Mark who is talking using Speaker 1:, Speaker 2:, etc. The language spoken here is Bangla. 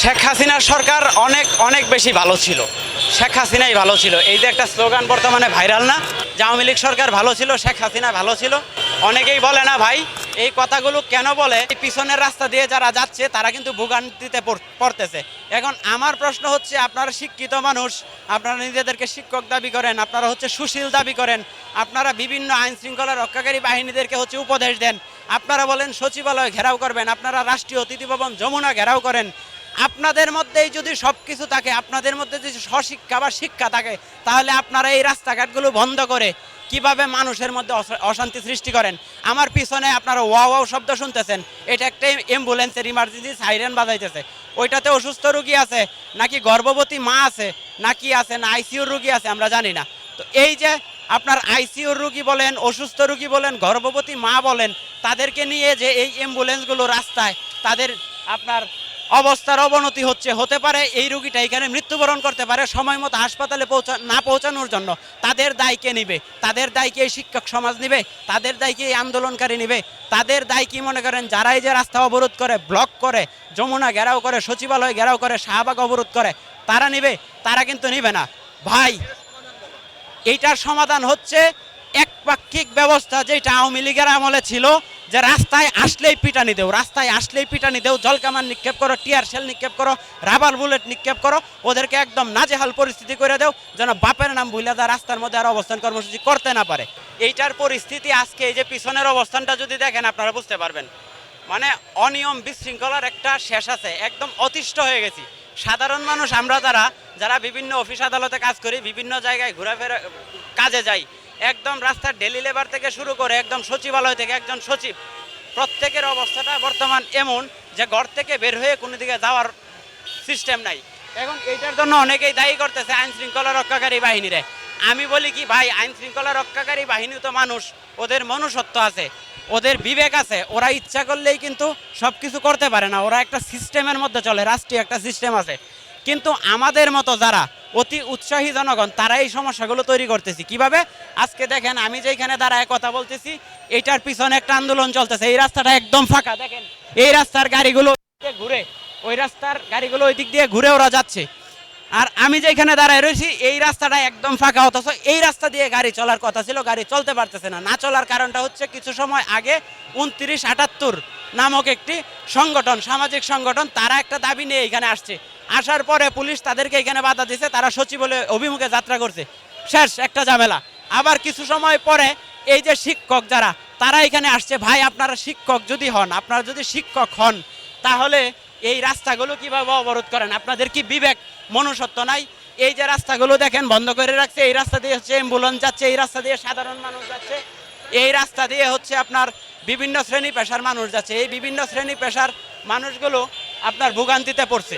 Speaker 1: শেখ হাসিনার সরকার অনেক অনেক বেশি ভালো ছিল। শেখ হাসিনাই ভালো ছিল। এই যে একটা স্লোগান বর্তমানে ভাইরাল না? যে আওয়ামী লীগ সরকার ভালো ছিল, শেখ হাসিনা ভালো ছিল। অনেকেই বলে না, ভাই, এই কথাগুলো কেন বলে? পিছনের রাস্তা দিয়ে যারা যাচ্ছে, তারা কিন্তু ভোগান্তিতে পড়তেছে। এখন আমার প্রশ্ন হচ্ছে, আপনারা শিক্ষিত মানুষ, আপনারা নিজেদেরকে শিক্ষক দাবি করেন, আপনারা হচ্ছে সুশীল দাবি করেন, আপনারা বিভিন্ন আইন শৃঙ্খলা রক্ষাকারী বাহিনীদেরকে হচ্ছে উপদেশ দেন। আপনারা বলেন, সচিবালয় ঘেরাও করবেন। আপনারা রাষ্ট্রীয় অতিথি ভবন, যমুনা ঘেরাও করেন। আপনাদের মধ্যেই যদি সব কিছু থাকে, আপনাদের মধ্যে যদি স্বশিক্ষা বা শিক্ষা থাকে, তাহলে আপনারা এই রাস্তাঘাটগুলো বন্ধ করে কীভাবে মানুষের মধ্যে অশা- অশান্তি সৃষ্টি করেন? আমার পিছনে আপনারা ওয়া ওয়াও শব্দ শুনতেছেন, এটা একটা অ্যাম্বুলেন্সের ইমার্জেন্সি সাইরেন বাজাইতেছে। ওইটাতে অসুস্থ রুগী আছে, নাকি গর্ভবতী মা আছে, নাকি আছে না আইসিইউর রুগী আছে, আমরা জানি না। তো এই যে আপনার আইসিইউর রুগী বলেন, অসুস্থ রুগী বলেন, গর্ভবতী মা বলেন, তাদেরকে নিয়ে যে এই অ্যাম্বুলেন্সগুলো রাস্তায়, তাদের আপনার অবস্থার অবনতি হচ্ছে, হতে পারে এই রুগীটা এখানে মৃত্যুবরণ করতে পারে, সময় মতো হাসপাতালে পৌঁছা, না পৌঁছানোর জন্য। তাদের দায় কে নিবে? তাদের দায় কি এই শিক্ষক সমাজ নিবে? তাদের দায় কি এই আন্দোলনকারী নিবে? তাদের দায় কি মনে করেন? যারাই যে রাস্তা অবরোধ করে, ব্লক করে, যমুনা ঘেরাও করে, সচিবালয় ঘেরাও করে, শাহবাগ অবরোধ করে, তারা নিবে? তারা কিন্তু নিবে না। ভাই, এইটার সমাধান হচ্ছে একপাক্ষিক ব্যবস্থা যেটা আওয়ামী লীগের আমলে ছিল। যে রাস্তায় আসলেই পিটানি দেও, রাস্তায় আসলেই পিটানি দেও, জলকামান নিক্ষেপ করো, টিয়ার শেল নিক্ষেপ করো, রাবার বুলেট নিক্ষেপ করো, ওদেরকে একদম নাজেহাল পরিস্থিতি করে দেও, যেন বাপের নাম ভুলে যা রাস্তার মধ্যে আর অবস্থান কর্মসূচি করতে না পারে। এইটার পরিস্থিতি আজকে এই যে পিছনের অবস্থানটা যদি দেখেন, আপনারা বুঝতে পারবেন। মানে অনিয়ম বিশৃঙ্খলার একটা শেষ আছে, একদম অতিষ্ঠ হয়ে গেছি। সাধারণ মানুষ, আমরা যারা যারা বিভিন্ন অফিস আদালতে কাজ করি, বিভিন্ন জায়গায় ঘোরাফেরা, কাজে যাই একদম রাস্তার ডেলি লেবার থেকে শুরু করে একদম সচিবালয় থেকে একজন সচিব, প্রত্যেকের অবস্থাটা বর্তমান এমন যে ঘর থেকে বের হয়ে কোনো দিকে যাওয়ার সিস্টেম নাই। এখন এইটার জন্য অনেকেই দায়ী করতেছে আইন শৃঙ্খলা রক্ষাকারী বাহিনীরে। আমি বলি কি, ভাই, আইন শৃঙ্খলা রক্ষাকারী বাহিনী তো মানুষ, ওদের মনুষ্যত্ব আছে, ওদের বিবেক আছে, ওরা ইচ্ছা করলেই কিন্তু সব কিছু করতে পারে না। ওরা একটা সিস্টেমের মধ্যে চলে, রাষ্ট্রীয় একটা সিস্টেম আছে। কিন্তু আমাদের মতো যারা অতি উৎসাহী জনগণ, তারা এই সমস্যাগুলো তৈরি করতেছি। কীভাবে? আজকে দেখেন, আমি যেখানে দাঁড়ায় কথা বলতেছি, এটার পিছনে একটা আন্দোলন চলতেছে। এই রাস্তাটা একদম ফাঁকা, দেখেন। এই রাস্তার গাড়িগুলো ঘুরে, ওই রাস্তার গাড়িগুলো ওই দিক দিয়ে ঘুরে ওরা যাচ্ছে। আর আমি যেখানে দাঁড়ায় রয়েছি, এই রাস্তাটা একদম ফাঁকা, অথচ এই রাস্তা দিয়ে গাড়ি চলার কথা ছিল, গাড়ি চলতে পারতেছে না। না চলার কারণটা হচ্ছে, কিছু সময় আগে উনত্রিশ আটাত্তর নামক একটি সংগঠন, সামাজিক সংগঠন, তারা একটা দাবি নিয়ে এখানে আসছে। আসার পরে পুলিশ তাদেরকে এখানে বাধা দিছে, তারা সচিবালয় অভিমুখে যাত্রা করছে। শেষ, একটা ঝামেলা। আবার কিছু সময় পরে এই যে শিক্ষক যারা, তারা এখানে আসছে, ভাই, আপনারা শিক্ষক যদি হন, আপনারা যদি শিক্ষক হন, তাহলে এই রাস্তাগুলো কীভাবে অবরোধ করেন? আপনাদের কি বিবেক, মনুষ্যত্ব নাই? এই যে রাস্তাগুলো দেখেন, বন্ধ করে রাখছে, এই রাস্তা দিয়ে হচ্ছে অ্যাম্বুলেন্স যাচ্ছে, এই রাস্তা দিয়ে সাধারণ মানুষ যাচ্ছে, এই রাস্তা দিয়ে হচ্ছে আপনার বিভিন্ন শ্রেণি পেশার মানুষ যাচ্ছে, এই বিভিন্ন শ্রেণি পেশার মানুষগুলো আপনার ভোগান্তিতে পড়ছে।